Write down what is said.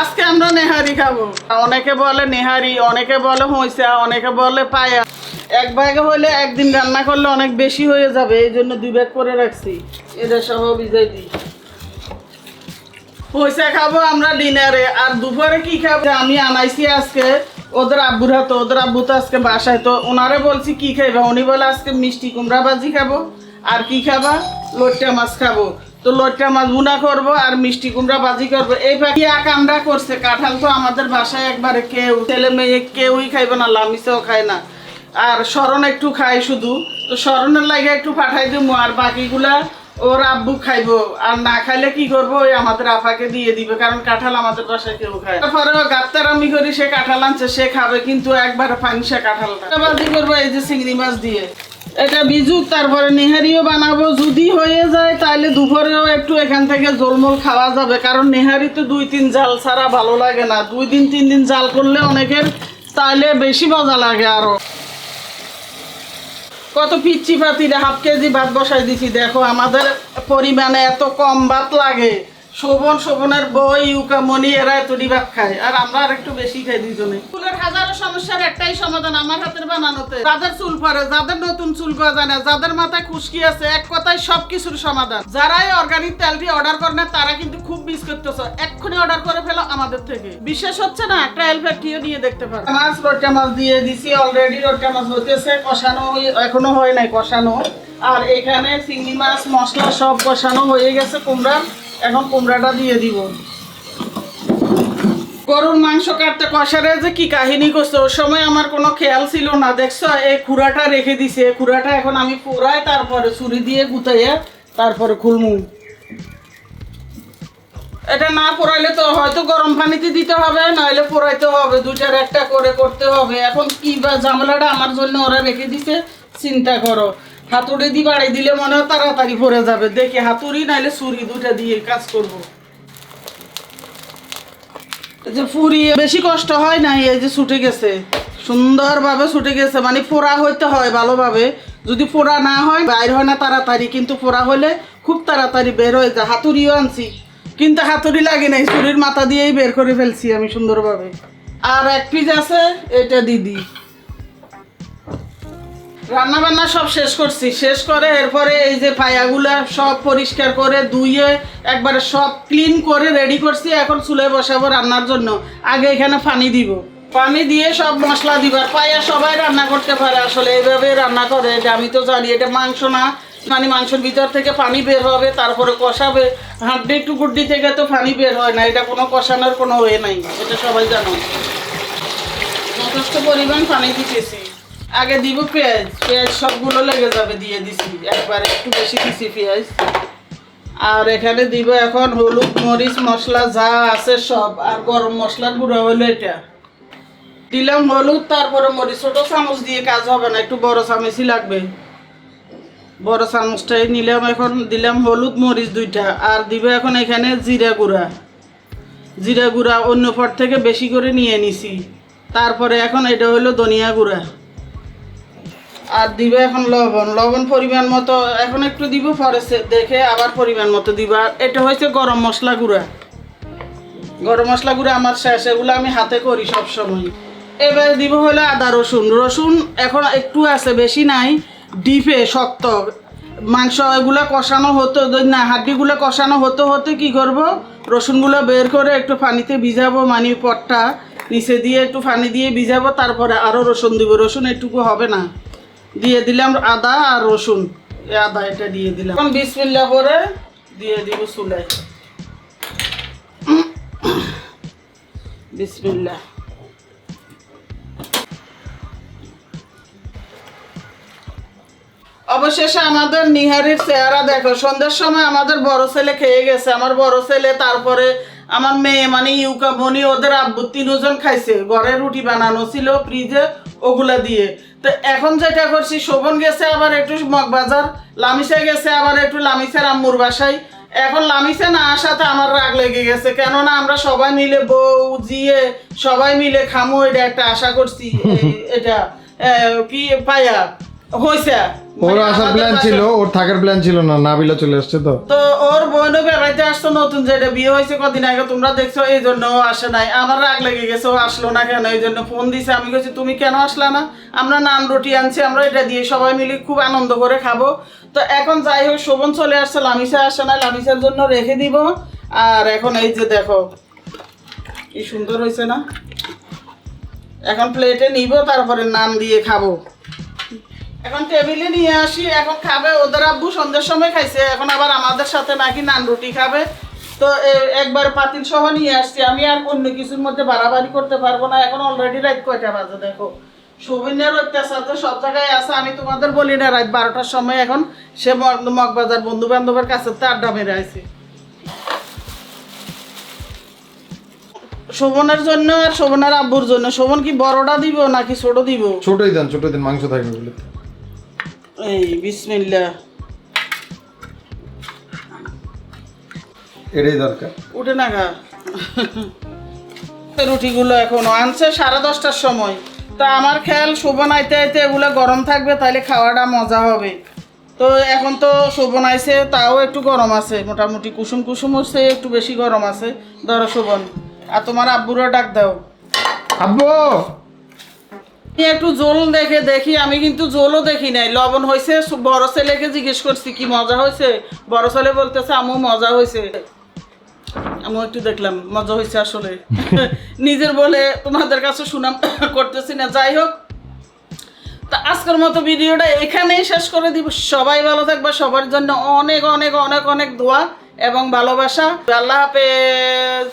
আজকে আমরা নেহারি খাব। অনেকে বলে নেহারি, অনেকে বলে হইসা অনেকে বলে পায়া। এক ভাগে হলে একদিন রান্না করলে অনেক বেশি হয়ে যাবে, এই জন্য দুই ব্যাগ করে রাখছি। এটা সহ বিজয় দিই। পয়সা খাব আমরা ডিনারে। আর দুপুরে কি খাব? আমি আনাইছি আজকে, ওদের আব্বুর হাতে, ওদের আব্বু তো আজকে বাসায়, তো ওনারে বলছি কি খাইবা? উনি বলে আজকে মিষ্টি কুমড়া ভাজি খাব। আর কি খাবা? লট্টা মাছ খাব। তো লট্টা মাছ ভুনা করব আর মিষ্টি কুমড়া ভাজি করব। এই পাখি এক আমরা করছে, কাঁঠাল তো আমাদের বাসায় একবারে কেউ, ছেলে মেয়ে কেউই খাইবে না, লামিসেও খায় না। আর স্মরণ একটু খাই শুধু, তো স্মরণের লাগে একটু পাঠাই দিব আর বাকিগুলা ওর আব্বু খাইবো। আর না খাইলে কি করব, ওই আমাদের আফাকে দিয়ে দিবে, কারণ কাঁঠাল আমাদের বাসায় কেউ খায় তারপরে গাত্তার আমি করি, সে কাঁঠাল আনছে, সে খাবে, কিন্তু একবার পানিসা কাঁঠালটা। বাজি করব এই যে চিংড়ি মাছ দিয়ে। এটা বিজু, তারপরে নেহারিও বানাবো। যদি হয়ে যায়, তাহলে দুপুরেও একটু এখান থেকে জলমল খাওয়া যাবে। কারণ নেহারি তো দুই তিন জাল ছাড়া ভালো লাগে না। দুই দিন, তিন দিন জাল করলে অনেকের তাহলে বেশি মজা লাগে আরও। কত পিচ্ছি পাতিরে হাফ কেজি ভাত বসাই দিছি। দেখো, আমাদের পরিমাণে এত কম ভাত লাগে। শোভন শোভনের বই ইউকা মনি এরা এতটি ভাত খায়। আর আমরা আর একটু বেশি খাই দুজনে চুলের হাজারো সমস্যার একটাই সমাধান আমার হাতের বানানোতে। যাদের চুল পরে যাদের নতুন চুল গজায় না যাদের মাথায় খুশকি আছে এক কথায় সব কিছুর সমাধান। যারাই অর্গানিক তেলটি অর্ডার করেন তারা কিন্তু খুব মিস করতেছে। এক্ষুনি অর্ডার করে ফেলো আমাদের থেকে। বিশেষ হচ্ছে না? ট্রায়াল ফ্যাক্টরিও নিয়ে দেখতে পারো। মাছ রোটা মাছ দিয়ে দিছি অলরেডি রোটা মাছ হতেছে কষানো এখনও হয় নাই কষানো। আর এখানে চিংড়ি মাছ মশলা সব কষানো হয়ে গেছে কুমড়া এখন কুমড়াটা দিয়ে দিব। গরুর মাংস কাটতে কষারে যে কি কাহিনী করছে? ওর সময় আমার কোনো খেয়াল ছিল না, দেখছ? এই খুঁড়াটা রেখে দিছে। এই খুঁড়াটা এখন আমি পোড়াই তারপরে ছুরি দিয়ে গুতাইয়া তারপরে খুলমু। এটা না পোড়াইলে তো হয়তো গরম পানিতে দিতে হবে নইলে পোড়াইতে হবে। দুটার একটা করে করতে হবে। এখন কি বা ঝামেলাটা আমার জন্য ওরা রেখে দিছে, চিন্তা করো। হাতুড়ি দিয়ে বাড়ি দিলে মনে হয় তাড়াতাড়ি পড়ে যাবে। দেখি হাতুড়ি, নাইলে ছুরি দুটা দিয়ে কাজ করব। যে ফুরি, বেশি কষ্ট হয় নাই, এই যে ছুটে গেছে। সুন্দরভাবে ছুটে গেছে মানে ফোড়া হইতে হয় ভালোভাবে। যদি ফোড়া না হয়, বাইর হয় না তাড়াতাড়ি, কিন্তু ফোড়া হলে খুব তাড়াতাড়ি বের হয়ে যায়। হাতুড়িও আনছি, কিন্তু হাতুড়ি লাগে নাই, ছুরির মাথা দিয়েই বের করে ফেলছি আমি সুন্দরভাবে। আর এক পিস আছে, এটা দিদি। রান্না বান্না সব শেষ করছি। শেষ করে এরপরে এই যে পায়াগুলা সব পরিষ্কার করে ধুয়ে একবারে সব ক্লিন করে রেডি করছি। এখন চুলে বসাবো রান্নার জন্য। আগে এখানে পানি দিব। পানি দিয়ে সব মশলা দিবার পায়া সবাই রান্না করতে পারে। আসলে এইভাবে রান্না করে। এটা আমি তো জানি, এটা মাংস না। মানে মাংসের ভিতর থেকে পানি বের হবে, তারপরে কষাবে। হাড্ডি টুকুড্ডি থেকে তো পানি বের হয় না। এটা কোনো কষানোর কোনো ওয়ে নাই। এটা সবাই জানো। যথেষ্ট পরিমাণ পানি দিতেছি। আগে দিব পেঁয়াজ পেঁয়াজ সবগুলো লেগে যাবে দিয়ে দিছি। একবারে একটু বেশি দিছি পেঁয়াজ। আর এখানে দিব এখন হলুদ, মরিচ, মশলা, যা আছে সব। আর গরম মশলার গুঁড়ো হলো এটা। দিলাম হলুদ, তারপরে মরিচ ছোটো চামচ দিয়ে কাজ হবে না, একটু বড় চামচই লাগবে। বড় চামচটাই নিলাম এখন, দিলাম হলুদ, মরিচ দুইটা। আর দিব এখন এখানে জিরা গুঁড়া। জিরা গুঁড়া অন্য পর থেকে বেশি করে নিয়ে নিছি। তারপরে এখন এটা হলো ধনিয়া গুঁড়া। আর দিবে এখন লবণ। লবণ পরিমাণ মতো এখন একটু দিব পরে দেখে আবার পরিমাণ মতো দিব। আর এটা হয়েছে গরম মশলা গুঁড়া। গরম মশলা গুঁড়া আমার শেষ, এগুলো আমি হাতে করি সব সময় এবার দিব হলো আদা, রসুন। রসুন এখন একটু আছে, বেশি নাই, ডিপে শক্ত। মাংস এগুলো কষানো হতো না, হাড্ডিগুলো কষানো হতে হতে কি করব? রসুনগুলো বের করে একটু পানিতে ভিজাবো মানে পটটা নিচে দিয়ে একটু পানি দিয়ে ভিজাবো, তারপরে আরও রসুন দিব। রসুন এটুকু হবে না। দিয়ে দিলাম আদা আর রসুন। আদা এটা দিয়ে দিলাম। বিসমিল্লা করে দিয়ে দিব চুলায়। বিসমিল্লা অবশেষে আমাদের নিহারির চেহারা দেখো। সন্ধ্যার সময় আমাদের বড় ছেলে খেয়ে গেছে। আমার বড় ছেলে, তারপরে আমার মেয়ে মানে ইউকা মনি ওদের আব্বু তিনজন খাইছে। ঘরে রুটি বানানো ছিল, ফ্রিজে ওগুলা দিয়ে। তো এখন যেটা করছি, শোভন গেছে আবার একটু মগবাজার, লামিসা গেছে আবার একটু লামিসার আম্মুর বাসায়। এখন লামিসা না আসাতে আমার রাগ লেগে গেছে, কেননা আমরা সবাই মিলে বউ, জিয়ে, সবাই মিলে খামো, এটা একটা আশা করছি। এটা কি, পায়া? হয়েছে ওর মানে আসার প্ল্যান ছিল ওর থাকার প্ল্যান ছিল না নাবিলা চলে আসছে তো। তো ওর বোনও বেড়াইতে আসতো নতুন যেটা বিয়ে হয়েছে কদিন আগে তোমরা দেখছ এই জন্য আসে নাই। আমার রাগ লেগে গেছে ও আসলো না কেন? এই জন্য ফোন দিছে। আমি বলছি তুমি কেন আসলা না? আমরা নান রুটি আনছি আমরা এটা দিয়ে সবাই মিলে খুব আনন্দ করে খাব। তো এখন যাই হোক শোভন চলে আসছে লামিসা আসে না লামিসার জন্য রেখে দিব। আর এখন এই যে দেখো কি সুন্দর হয়েছে না? এখন প্লেটে নিব তারপরে নান দিয়ে খাব। এখন টেবিলে নিয়ে আসি, এখন খাবে, ওদের আব্বু সন্ধ্যের সময় খাইছে, এখন আবার আমাদের সাথে নাকি নান রুটি খাবে। তো একবার পাতিল সহ নিয়ে আসছি, আমি আর অন্য কিছুর মধ্যে বাড়াবাড়ি করতে পারব না, এখন অলরেডি রাত কয়টা বাজে দেখো। সুবিনের অত্যাচার তো সব জায়গায় আছে, আমি তোমাদের বলি না, রাত বারোটার সময় এখন সে মগবাজার বন্ধু বান্ধবের কাছে তো আড্ডা মেরে আছে শোভনের জন্য আর শোভনের আব্বুর জন্য, শোভন কি বড়টা দিব নাকি ছোট দিব? ছোটই দেন ছোটই দেন, মাংস থাকবে বলে। এই বিসমিল্লাহ। এটাই দরকার। উঠে না গা। রুটিগুলো এখনও আনছে সাড়ে দশটার সময়। তা আমার খেয়াল শোভন আইতে আইতে এগুলো গরম থাকবে তাহলে খাওয়াটা মজা হবে। তো এখন তো শোভন আইছে তাও একটু গরম আছে। মোটামুটি কুসুম কুসুম হচ্ছে একটু বেশি গরম আছে। ধরো শোভন। আর তোমার আব্বুরও ডাক দাও। আব্বু! একটু জোল দেখে দেখি, আমি কিন্তু জোলও দেখি নাই। লবণ হয়েছে বড় ছেলেকে জিজ্ঞেস করছি, কি মজা হয়েছে বড় ছেলে বলতেছে আমু মজা হয়েছে আমি একটু দেখলাম, মজা হয়েছে আসলে। নিজের বলে তোমাদের কাছে সুনাম করতেছি না। যাই হোক, তা আজকের মতো ভিডিওটা এখানেই শেষ করে দিব। সবাই ভালো থাকবে, সবার জন্য অনেক অনেক অনেক অনেক দোয়া এবং ভালোবাসা। আল্লাহ হাফেজ।